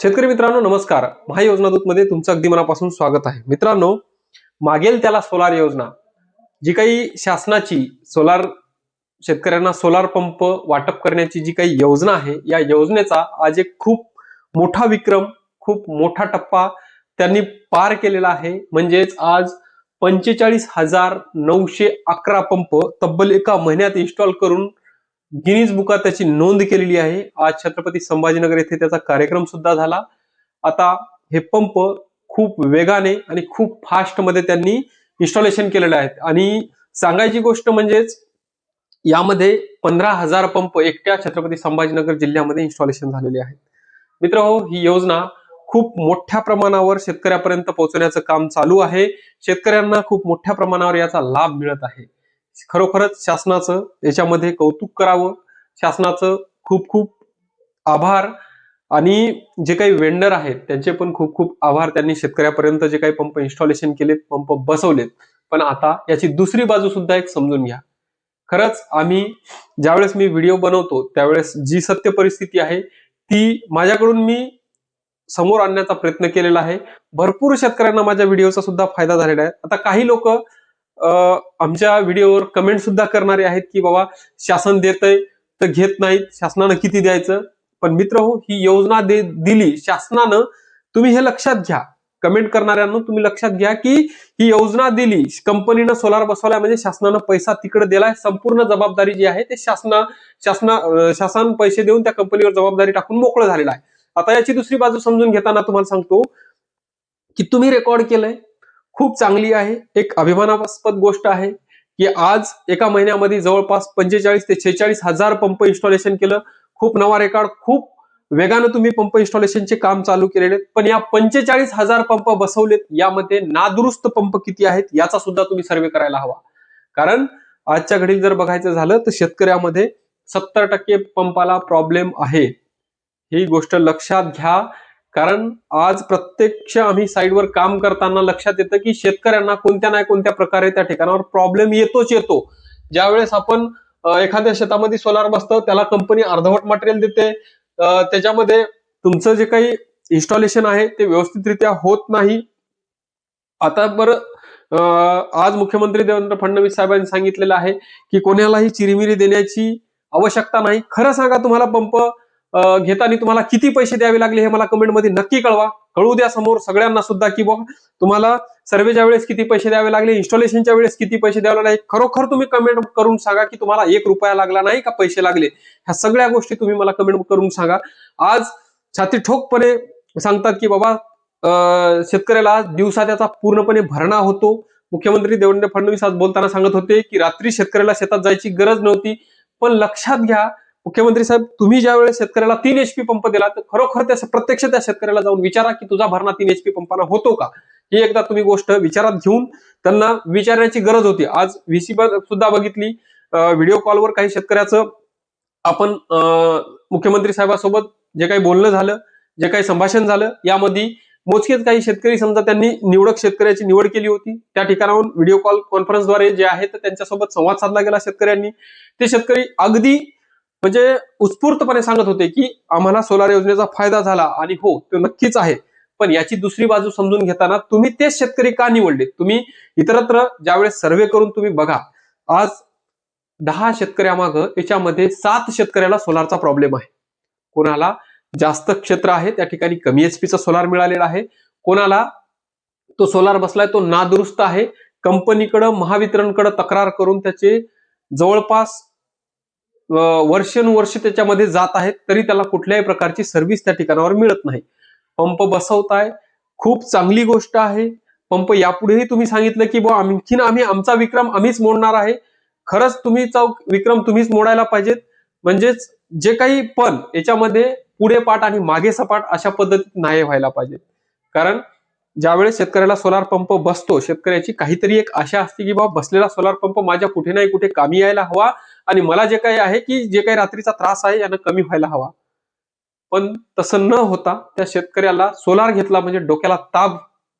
शेतकरी मित्रांनो नमस्कार. महायोजना मध्ये तुमचं अगदी मनापासून स्वागत आहे. मित्रांनो मागेल त्याला सोलार योजना. जी काही शासनाची सोलार शेतकऱ्यांना सोलार पंप वाटप करण्याची जी काही योजना आहे या योजनेचा आज एक खूप मोठा विक्रम खूप मोठा टप्पा त्यांनी पार केलेला आहे. म्हणजेच आज पंचेचाळीस हजार नऊशे अकरा पंप तब्बल एका महिन्यात इन्स्टॉल करून गिनीज बुकात त्याची नोंद केलेली आहे. आज छत्रपती संभाजीनगर येथे त्याचा कार्यक्रम सुद्धा झाला. आता हे पंप खूप वेगाने आणि खूप फास्टमध्ये त्यांनी इन्स्टॉलेशन केलेले आहेत. आणि सांगायची गोष्ट म्हणजेच यामध्ये पंधरा हजार पंप एकट्या छत्रपती संभाजीनगर जिल्ह्यामध्ये इन्स्टॉलेशन झालेले आहेत. मित्र हो ही योजना खूप मोठ्या प्रमाणावर शेतकऱ्यापर्यंत पोहोचवण्याचं काम चालू आहे. शेतकऱ्यांना खूप मोठ्या प्रमाणावर याचा लाभ मिळत आहे. खरोखरच शासनाचं याच्यामध्ये कौतुक करावं. शासनाचं खूप खूप आभार. आणि जे काही वेंडर आहेत त्यांचे पण खूप खूप आभार. त्यांनी शेतकऱ्यापर्यंत जे काही पंप इन्स्टॉलेशन केलेत पंप बसवलेत. पण आता याची दुसरी बाजू सुद्धा एक समजून घ्या. खरंच आम्ही ज्यावेळेस मी व्हिडिओ बनवतो त्यावेळेस जी सत्य परिस्थिती आहे ती माझ्याकडून मी समोर आणण्याचा प्रयत्न केलेला आहे. भरपूर शेतकऱ्यांना माझ्या व्हिडिओचा सुद्धा फायदा झालेला आहे. आता काही लोक आमच्या व्हिडिओवर कमेंट सुद्धा करणारे आहेत की बाबा शासन देतय तर घेत नाहीत शासनानं किती द्यायचं? पण मित्र हो ही योजना दे दिली शासनानं तुम्ही हे लक्षात घ्या. कमेंट करणाऱ्यांना तुम्ही लक्षात घ्या की ही योजना दिली कंपनीनं सोलार बसवलाय म्हणजे शासनानं पैसा तिकडे दिलाय संपूर्ण जबाबदारी जी आहे ते शासना शासना शासन पैसे देऊन त्या कंपनीवर जबाबदारी टाकून मोकळं झालेलं आहे. आता याची दुसरी बाजू समजून घेताना तुम्हाला सांगतो की तुम्ही रेकॉर्ड केलंय खूप चांगली आहे. एक अभिमानास्पद गोष्ट आहे की आज एका महिन्यामध्ये जवळपास पंचेचाळीस ते छेचाळीस हजार पंप इन्स्टॉलेशन केलं. खूप नवा रेकॉर्ड खूप वेगानं तुम्ही पंप इन्स्टॉलेशनचे काम चालू केलेले आहेत. पण या पंचेचाळीस हजार पंप बसवलेत यामध्ये नादुरुस्त पंप किती आहेत याचा सुद्धा तुम्ही सर्वे करायला हवा. कारण आजच्या घडीला जर बघायचं झालं तर शेतकऱ्यामध्ये सत्तर टक्के पंपाला प्रॉब्लेम आहे. ही गोष्ट लक्षात घ्या. कारण आज प्रत्यक्ष आम्ही साईडवर काम करताना लक्षात येतं की शेतकऱ्यांना कोणत्या ना कोणत्या प्रकारे त्या ठिकाणावर प्रॉब्लेम येतोच येतो. ज्यावेळेस आपण एखाद्या शेतामध्ये सोलार बसतं त्याला कंपनी अर्धवट मटेरियल देते. त्याच्यामध्ये तुमचं जे काही इन्स्टॉलेशन आहे ते व्यवस्थितरित्या होत नाही. आता बरं आज मुख्यमंत्री देवेंद्र फडणवीस साहेबांनी सांगितलेलं आहे की कोणालाही चिरीमिरी देण्याची आवश्यकता नाही. खरं सांगा तुम्हाला पंप घेताना तुम्हाला किती पैसे द्यावे लागले हे मला कमेंटमध्ये नक्की कळवा. कळू द्या समोर सगळ्यांना सुद्धा की बघ तुम्हाला सर्वेच्या वेळेस किती पैसे द्यावे लागले इन्स्टॉलेशनच्या वेळेस किती पैसे द्यावे लागले खरोखर तुम्ही कमेंट करून सांगा की तुम्हाला एक रुपया लागला नाही का पैसे लागले. ह्या सगळ्या गोष्टी तुम्ही मला कमेंट करून सांगा. आज छाती ठोकपणे सांगतात की बाबा शेतकऱ्याला दिवसा त्याचा पूर्णपणे भरणा होतो. मुख्यमंत्री देवेंद्र फडणवीस आज बोलताना सांगत होते की रात्री शेतकऱ्याला शेतात जायची गरज नव्हती. पण लक्षात घ्या मुख्यमंत्री साहेब तुम्ही ज्या वेळेस शेतकऱ्याला तीन एचपी पंप दिला तर खरोखर त्या प्रत्यक्ष त्या शेतकऱ्याला जाऊन विचारा की तुझा भरणा तीन एचपी पंपाला होतो का? ही एकदा तुम्ही गोष्ट विचारात घेऊन त्यांना विचारण्याची गरज होती. आज व्हीसी सुद्धा बघितली. व्हिडिओ कॉलवर काही शेतकऱ्याचं आपण अं, मुख्यमंत्री साहेबांसोबत जे काही बोलणं झालं जे काही संभाषण झालं यामध्ये मोजकेच काही शेतकरी समजा त्यांनी निवडक शेतकऱ्याची निवड केली होती. त्या ठिकाणाहून व्हिडिओ कॉल कॉन्फरन्सद्वारे जे आहे तर त्यांच्यासोबत संवाद साधला गेला शेतकऱ्यांनी. ते शेतकरी अगदी म्हणजे उत्स्फूर्तपणे सांगत होते की आम्हाला सोलार योजनेचा फायदा झाला आणि हो तो नक्कीच आहे. पण याची दुसरी बाजू समजून घेताना तुम्ही तेच शेतकरी का निवडले? तुम्ही इतरत्र ज्यावेळेस सर्वे करून तुम्ही बघा आज दहा शेतकऱ्यामागं याच्यामध्ये सात शेतकऱ्याला सोलारचा प्रॉब्लेम आहे. कोणाला जास्त क्षेत्र आहे त्या ठिकाणी कमी एचपीचा सोलार मिळालेला आहे. कोणाला तो सोलार बसलाय तो नादुरुस्त आहे. कंपनीकडं महावितरणकडं तक्रार करून त्याचे जवळपास वर्षानुवर्ष त्याच्यामध्ये जात आहेत तरी त्याला कुठल्याही प्रकारची सर्व्हिस त्या ठिकाणावर मिळत नाही. पंप बसवताय खूप चांगली गोष्ट आहे. पंप यापुढेही तुम्ही सांगितलं की बुवा आणखीन आम्ही आमचा विक्रम आम्हीच मोडणार आहे. खरंच तुम्ही चौक विक्रम तुम्हीच मोडायला पाहिजेत. म्हणजेच जे काही पण याच्यामध्ये पुढे पाठ आणि मागे सपाट अशा पद्धतीत नाही व्हायला पाहिजेत. कारण ज्यावेळेस शेतकऱ्याला सोलार पंप बसतो शेतकऱ्याची काहीतरी एक आशा असते की बाबा बसलेला सोलार पंप माझ्या कुठे नाही कुठे कामी यायला हवा. आणि मला जे काही आहे की जे काही रात्रीचा त्रास आहे यानं कमी व्हायला हवा. पण तसं न होता त्या शेतकऱ्याला सोलार घेतला म्हणजे डोक्याला ताप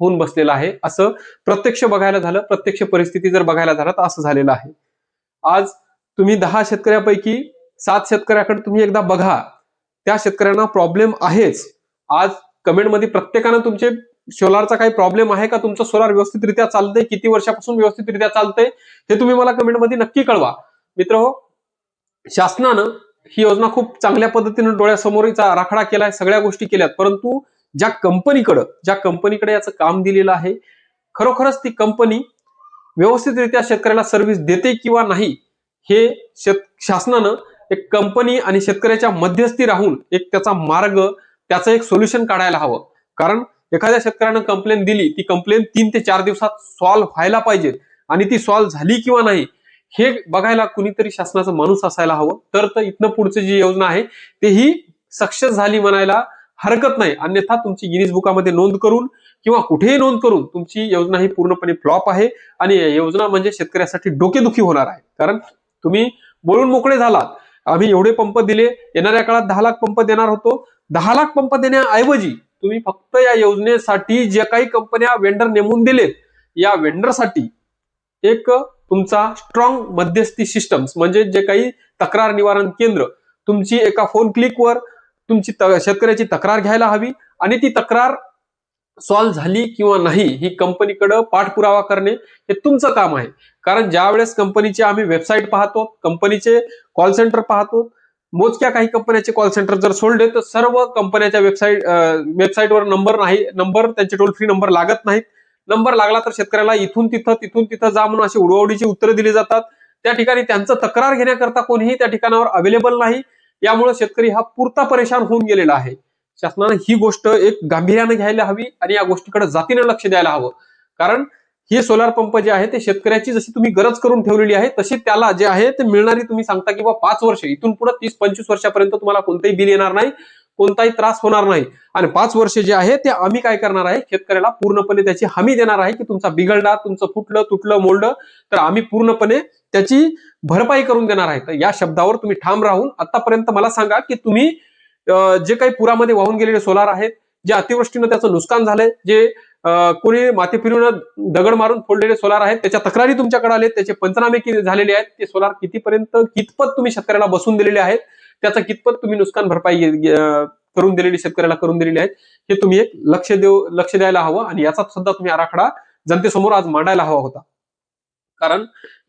होऊन बसलेला आहे. असं प्रत्यक्ष बघायला झालं प्रत्यक्ष परिस्थिती जर बघायला झालं तर असं झालेलं आहे. आज तुम्ही दहा शेतकऱ्यापैकी सात शेतकऱ्याकडे तुम्ही एकदा बघा. त्या शेतकऱ्यांना प्रॉब्लेम आहेच. आज कमेंटमध्ये प्रत्येकानं तुमचे सोलारचा काही प्रॉब्लेम आहे का? तुमचं सोलार व्यवस्थितरित्या चालतंय? किती वर्षापासून व्यवस्थितरित्या चालतंय? हे तुम्ही मला कमेंटमध्ये नक्की कळवा. मित्र हो शासनानं ही योजना खूप चांगल्या पद्धतीनं डोळ्यासमोरचा आराखडा केलाय सगळ्या गोष्टी केल्यात. परंतु ज्या कंपनीकडं ज्या कंपनीकडे याचं काम दिलेलं आहे खरोखरच ती कंपनी व्यवस्थितरित्या शेतकऱ्याला सर्व्हिस देते किंवा नाही हे शेत शासनानं एक कंपनी आणि शेतकऱ्याच्या मध्यस्थी राहून एक त्याचा मार्ग त्याचं एक सोल्युशन काढायला हवं. कारण एखाद्या शेतकऱ्यानं कंप्लेन दिली ती कंप्लेन तीन ते चार दिवसात सॉल्व्ह व्हायला पाहिजे. आणि ती सॉल्व्ह झाली किंवा नाही हे बघायला कुणीतरी शासनाचा माणूस असायला हवं. तर तर इथनं पुढची जी योजना आहे ते ही सक्सेस झाली म्हणायला हरकत नाही. अन्यथा तुमची गिनीज बुकामध्ये नोंद करून किंवा कुठेही नोंद करून तुमची योजना ही पूर्णपणे फ्लॉप आहे आणि योजना म्हणजे शेतकऱ्यासाठी डोकेदुखी होणार आहे. कारण तुम्ही बोलून मोकळे झालात. आम्ही एवढे पंप दिले येणाऱ्या काळात दहा लाख पंप देणार होतो. दहा लाख पंप देण्याऐवजी तुम्ही फक्त या योजनेसाठी ज्या काही कंपन्या वेंडर नेमून दिलेत या वेंडरसाठी एक तुमचा स्ट्रॉंग मध्यस्थी सिस्टम्स म्हणजे जे काही तक्रार निवारण केंद्र तुमची एका फोन क्लिकवर तुमची शेतकऱ्याची तक्रार घ्यायला हवी आणि ती तक्रार सॉल्व्ह झाली किंवा नाही ही कंपनीकडं पाठपुरावा करणे हे तुमचं काम आहे. कारण ज्या वेळेस कंपनीचे आम्ही वेबसाईट पाहतो कंपनीचे कॉल सेंटर पाहतो मोजक्या काही कंपन्याचे कॉल सेंटर जर सोडले तर सर्व कंपन्याच्या वेबसाईट वेबसाईटवर नंबर नाही नंबर त्यांचे टोल फ्री नंबर लागत नाहीत. नंबर लागला तर शेतकऱ्याला इथून तिथं तिथून तिथं जा म्हणून अशी उडवाउडीची उत्तरं दिली जातात. त्या ठिकाणी त्यांचं तक्रार घेण्याकरता कोणीही त्या ठिकाणावर अवेलेबल नाही. यामुळे शेतकरी हा पुरता परेशान होऊन गेलेला आहे. शासनानं ही गोष्ट एक गांभीर्यानं घ्यायला हवी आणि या गोष्टीकडे जातीनं लक्ष द्यायला हवं. कारण हे सोलार पंप जे आहे ते शेतकऱ्याची जशी तुम्ही गरज करून ठेवलेली आहे तशी त्याला जे आहे ते मिळणारी तुम्ही सांगता की बाबा पाच वर्ष इथून पुढे तीस पंचवीस वर्षापर्यंत तुम्हाला कोणतंही बिल येणार नाही. कोणताही त्रास होणार नाही. आणि पाच वर्ष जे आहे ते आम्ही काय करणार आहे शेतकऱ्याला पूर्णपणे त्याची हमी देणार आहे की तुमचा बिघडला तुमचं फुटलं तुटलं मोडलं तर आम्ही पूर्णपणे त्याची भरपाई करून देणार आहे. तर या शब्दावर तुम्ही ठाम राहून आतापर्यंत मला सांगा की तुम्ही जे काही पुरामध्ये वाहून गेलेले सोलार आहेत जे अतिवृष्टीनं त्याचं नुकसान झालंय जे अं, कोणी माती फिरून दगड मारून फोडलेले सोलार आहेत त्याच्या तक्रारी तुमच्याकडे आले त्याचे पंचनामे झालेले आहेत ते सोलार कितीपर्यंत कितपत तुम्ही शेतकऱ्याला बसून दिलेले आहेत त्याचा कितपत तुम्ही नुकसान भरपाई करून दिलेली शेतकऱ्याला करून दिलेली आहेत हे तुम्ही एक लक्ष देऊ लक्ष द्यायला हवं आणि याचा सुद्धा तुम्ही आराखडा जनतेसमोर आज मांडायला हवा होता. कारण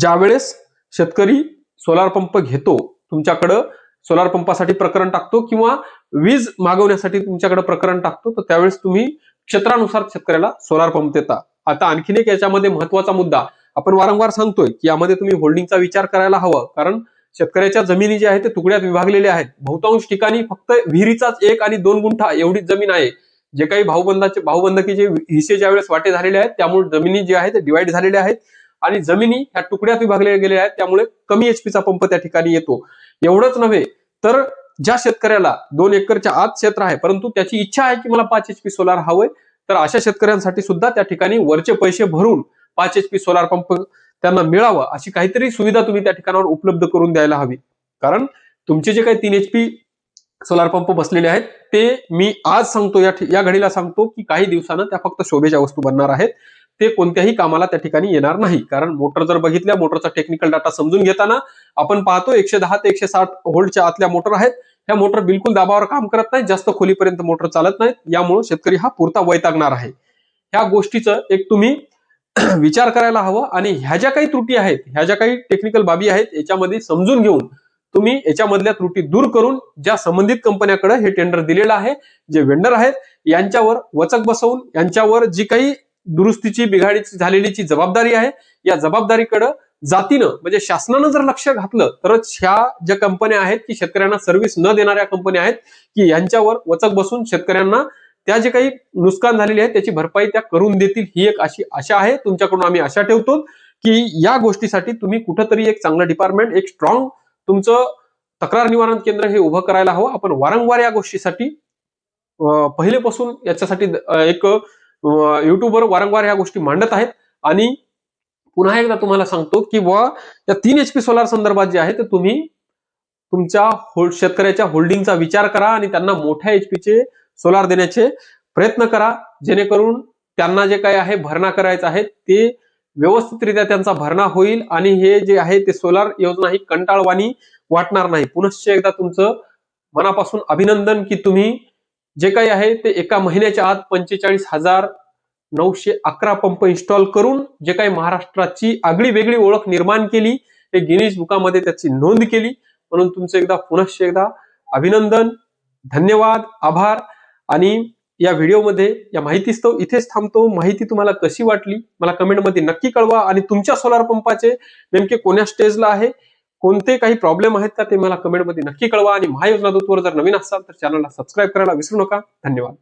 ज्यावेळेस शेतकरी सोलार पंप घेतो तुमच्याकडं सोलार पंपासाठी प्रकरण टाकतो किंवा वीज मागवण्यासाठी तुमच्याकडे प्रकरण टाकतो तर त्यावेळेस तुम्ही क्षेत्रानुसार शेतकऱ्याला सोलार पंप देता. आता आणखीन एक याच्यामध्ये महत्त्वाचा मुद्दा आपण वारंवार सांगतोय की यामध्ये तुम्ही होल्डिंगचा विचार करायला हवा. कारण शेतकऱ्याच्या जमिनी ज्या आहेत ते तुकड्यात विभागलेल्या आहेत. बहुतांश ठिकाणी फक्त विहिरीचाच एक आणि दोन गुंठा एवढीच जमीन आहे. जे काही भाऊबंदाचे भाऊबंदकीचे हिस्से ज्यावेळेस वाटे झालेले आहेत त्यामुळे जमिनी जे आहेत ते डिवाइड झालेल्या आहेत. आणि जमिनी ह्या तुकड्यात विभागल्या गेलेल्या आहेत त्यामुळे कमी एचपीचा पंप त्या ठिकाणी येतो. एवढंच नव्हे तर ज्या शेतकऱ्याला दोन एकरच्या आत क्षेत्र आहे परंतु त्याची इच्छा आहे की मला पाच एचपी सोलार हवंय तर अशा शेतकऱ्यांसाठी सुद्धा त्या ठिकाणी वरचे पैसे भरून पाच एचपी सोलार पंप त्यांना मिळावं अशी काहीतरी सुविधा तुम्ही त्या ठिकाणावर उपलब्ध करून द्यायला हवी. कारण तुमचे जे काही तीन एचपी सोलार पंप बसलेले आहेत ते मी आज सांगतो या या घडीला सांगतो की काही दिवसानं त्या फक्त शोभेच्या वस्तू बनणार आहेत. ते कोणत्याही कामाला त्या ठिकाणी येणार नाही. कारण मोटर जर बघितल्या मोटरचा टेक्निकल डाटा समजून घेताना आपण पाहतो एकशे दहा ते एकशे साठ होल्डच्या आतल्या मोटर आहेत. ह्या मोटर बिलकुल दाबावर काम करत नाहीत जास्त खोलीपर्यंत मोटर चालत नाहीत. यामुळे शेतकरी हा पुरता वैतागणार आहे. ह्या गोष्टीचं एक तुम्ही विचार करायला हवं आणि ह्या ज्या काही त्रुटी आहेत ह्या ज्या काही टेक्निकल बाबी आहेत याच्यामध्ये समजून घेऊन तुम्ही याच्यामधल्या त्रुटी दूर करून ज्या संबंधित कंपन्याकडे हे टेंडर दिलेलं आहे जे वेंडर आहेत यांच्यावर वचक बसवून यांच्यावर जी काही दुरुस्तीची बिघाडीची झालेली जी जबाबदारी आहे या जबाबदारीकडं जातीनं म्हणजे शासनानं जर लक्ष घातलं तरच ह्या ज्या कंपन्या आहेत की शेतकऱ्यांना सर्व्हिस न देणाऱ्या कंपन्या आहेत की यांच्यावर वचक बसून शेतकऱ्यांना त्या जे काही नुकसान झालेले आहे त्याची भरपाई त्या करून देतील ही एक अशी आशा आहे. तुमच्याकडून आम्ही आशा ठेवतो की या गोष्टीसाठी तुम्ही कुठंतरी एक चांगलं डिपार्टमेंट एक स्ट्रॉंग तुमचं तक्रार निवारण केंद्र हे उभं करायला हवं. आपण वारंवार या गोष्टीसाठी पहिलेपासून याच्यासाठी एक युट्यूबवर वारंवार या गोष्टी मांडत आहेत. आणि पुन्हा एकदा तुम्हाला सांगतो की बुवा या तीन एच पी सोलार संदर्भात जे आहे ते तुम्ही तुमच्या होल्ड शेतकऱ्याच्या होल्डिंगचा विचार करा आणि त्यांना मोठ्या एच चे सोलार देण्याचे प्रयत्न करा. जेणेकरून त्यांना जे काही आहे भरणा करायचा आहे ते व्यवस्थितरित्या त्यांचा भरणा होईल आणि हे जे आहे ते सोलार योजना ही कंटाळवाणी वाटणार नाही. पुनश्च एकदा तुमचं मनापासून अभिनंदन की तुम्ही जे काही आहे ते एका महिन्याच्या आत पंचेचाळीस हजार नऊशे अकरा पंप इन्स्टॉल करून जे काही महाराष्ट्राची आगळी वेगळी ओळख निर्माण केली हे गिनीज बुकामध्ये त्याची नोंद केली. म्हणून तुमचं एकदा पुनश्च एकदा अभिनंदन. धन्यवाद. आभार. आणि या व्हिडिओमध्ये या माहितीस्तव इथेच थांबतो. माहिती तुम्हाला कशी वाटली? मला कमेंटमध्ये नक्की कळवा. आणि तुमच्या सोलार पंपाचे नेमके कोण्या स्टेजला आहे? कोणते काही प्रॉब्लेम आहेत का ते मला कमेंटमध्ये नक्की कळवा. आणि महायोजना दूतवर जर नवीन असाल तर चॅनलला सबस्क्राईब करायला विसरू नका. धन्यवाद.